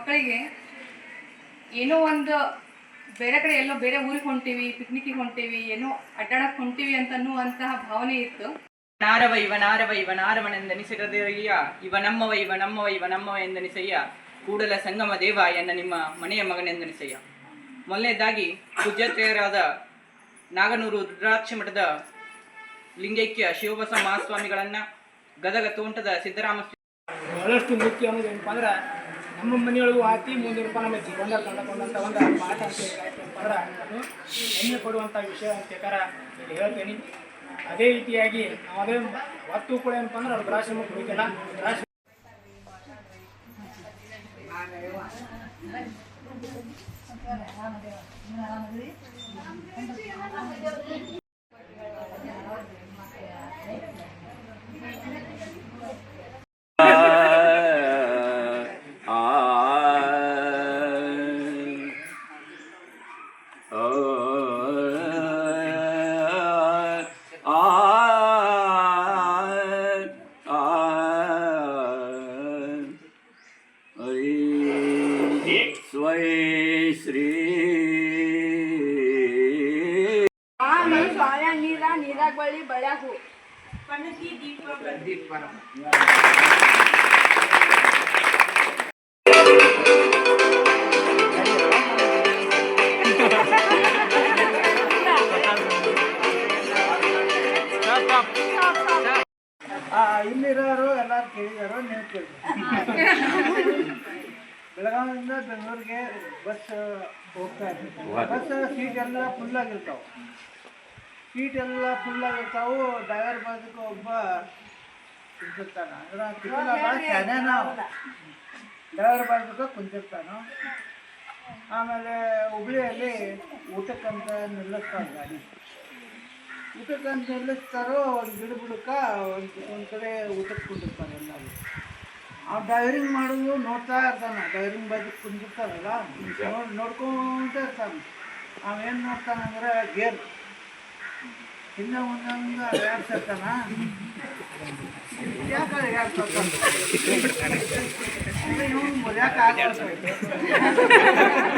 ಮಕ್ಕಳಿಗೆ ಏನೋ ಒಂದು ಬೇರೆ ಕಡೆ ಎಲ್ಲೋ ಬೇರೆ ಊರಿಗೆ ಹೊಂಟೀವಿ ಪಿಕ್ನಿಕ್ಕಿಗೆ ಹೊಂಟಿವಿ ಏನೋ ಅಡ್ಡಾಡಕ್ಕೆ ಹೊಂಟಿವಿ ಅಂತ ಅನ್ನುವಂತಹ ಭಾವನೆ ಇತ್ತು. ನಾರವ ಇವ ನಾರವ ಇವ ನಾರವನೆಂದನಿಸಿರದಯ್ಯ ಇವ ನಮ್ಮವ ಇವ ನಮ್ಮವ ಇವ ನಮ್ಮವ ಎಂದನಿಸಯ್ಯ ಕೂಡಲ ಸಂಗಮ ದೇವ ಎನ್ನ ನಿಮ್ಮ ಮನೆಯ ಮಗನೆಂದನಿಸಯ್ಯ. ಮೊದಲನೇದಾಗಿ ಪೂಜ್ಯತೆಯರಾದ ನಾಗನೂರು ರುದ್ರಾಕ್ಷ ಮಠದ ಲಿಂಗೈಕ್ಯ ಶಿವಬಸ ಮಹಾಸ್ವಾಮಿಗಳನ್ನ ಗದಗ ತೋಂಟದ ಸಿದ್ದರಾಮ ಬಹಳಷ್ಟು ಮುಖ್ಯ ಅನ್ನೋದು ಏನಪ್ಪ ಅಂದ್ರೆ ನಮ್ಮ ಮನೆಯೊಳಗೂ ಆತಿ ರೂಪಾಯಿ ನಮ್ಮ ಜೀವನ ಕಂಡುಕೊಂಡಂಥ ಒಂದು ಪಾಠ ಅಂತ ಹೇಳಿದ್ರೆ ಅದು ಹೆಮ್ಮೆ ಕೊಡುವಂಥ ವಿಷಯ ಅಂತ ಇಲ್ಲಿ ಹೇಳ್ತೇನೆ. ಅದೇ ರೀತಿಯಾಗಿ ನಾವೇ ಒತ್ತು ಕೂಡ ಏನಪ್ಪ ಅಂದ್ರೆ ಅವ್ರು ರುದ್ರಾಶ್ರಮಕ್ಕೆ ಹೋಗಿಲ್ಲ ರುದ್ರಾಶ್ರಮ ಸ್ವೈ ಶ್ರೀ ನೀರ ನೀರಾಗ ಬಳ್ಳಿ ಬಳ್ಯಾಗ ಹೂ ಇಲ್ಲಿರೋರು ಎಲ್ಲರೂ ಕೇಳಿದಾರೋ ನೀವು ಕೇಳಿ ಬೆಳಗಾವಿಯಿಂದ ಬೆಂಗಳೂರಿಗೆ ಬಸ್ ಹೋಗ್ತಾ ಇರ್ತೀವಿ ಬಸ್ ಸೀಟ್ ಎಲ್ಲ ಫುಲ್ ಆಗಿರ್ತಾವೆ. ಸೀಟ್ ಎಲ್ಲ ಫುಲ್ ಆಗಿರ್ತಾವು ಡ್ರೈವರ್ ಬಾಜುಕ ಒಬ್ಬ ಕುಂತಿರ್ತಾನೆ. ಅಂದ್ರೆ ಶಾನ್ಯಾನ ಡ್ರೈವರ್ ಬಾಜುಕ ಕುಂತಿರ್ತಾನೆ. ಆಮೇಲೆ ಹುಬ್ಳಿಯಲ್ಲಿ ಊಟಕ್ಕಂತ ನಿಲ್ಲಿಸ್ತಾರೆ ಗಾಡಿ. ಊಟಕ್ಕಂತ ನಿಲ್ಲಿಸ್ತಾರೋ ಒಂದು ಗಿಡ ಬಿಡಕ್ಕ ಒಂದು ಒಂದು ಕಡೆ ಊಟಕ್ಕೆ ಕುಂತಿರ್ತಾರೆ ಎಲ್ಲರೂ. ಆ ಡೈರಿಂಗ್ ಮಾಡೋದು ನೋಡ್ತಾ ಇರ್ತಾನೆ. ಡೈರಿಂಗ್ ಬಗ್ಗೆ ಕುಂದಿರ್ತಾರಲ್ಲ? ನೋಡಿ ನೋಡ್ಕೊಂತ ಇರ್ತಾನೆ. ಅವೇನು ನೋಡ್ತಾನಂದ್ರೆ ಗೇರ್. ಹಿಂದೆ ಒಂದೊಂದು ಮುಂದೆ ಯಾಕೆ ಯಾಕೆ ಯಾಕೆ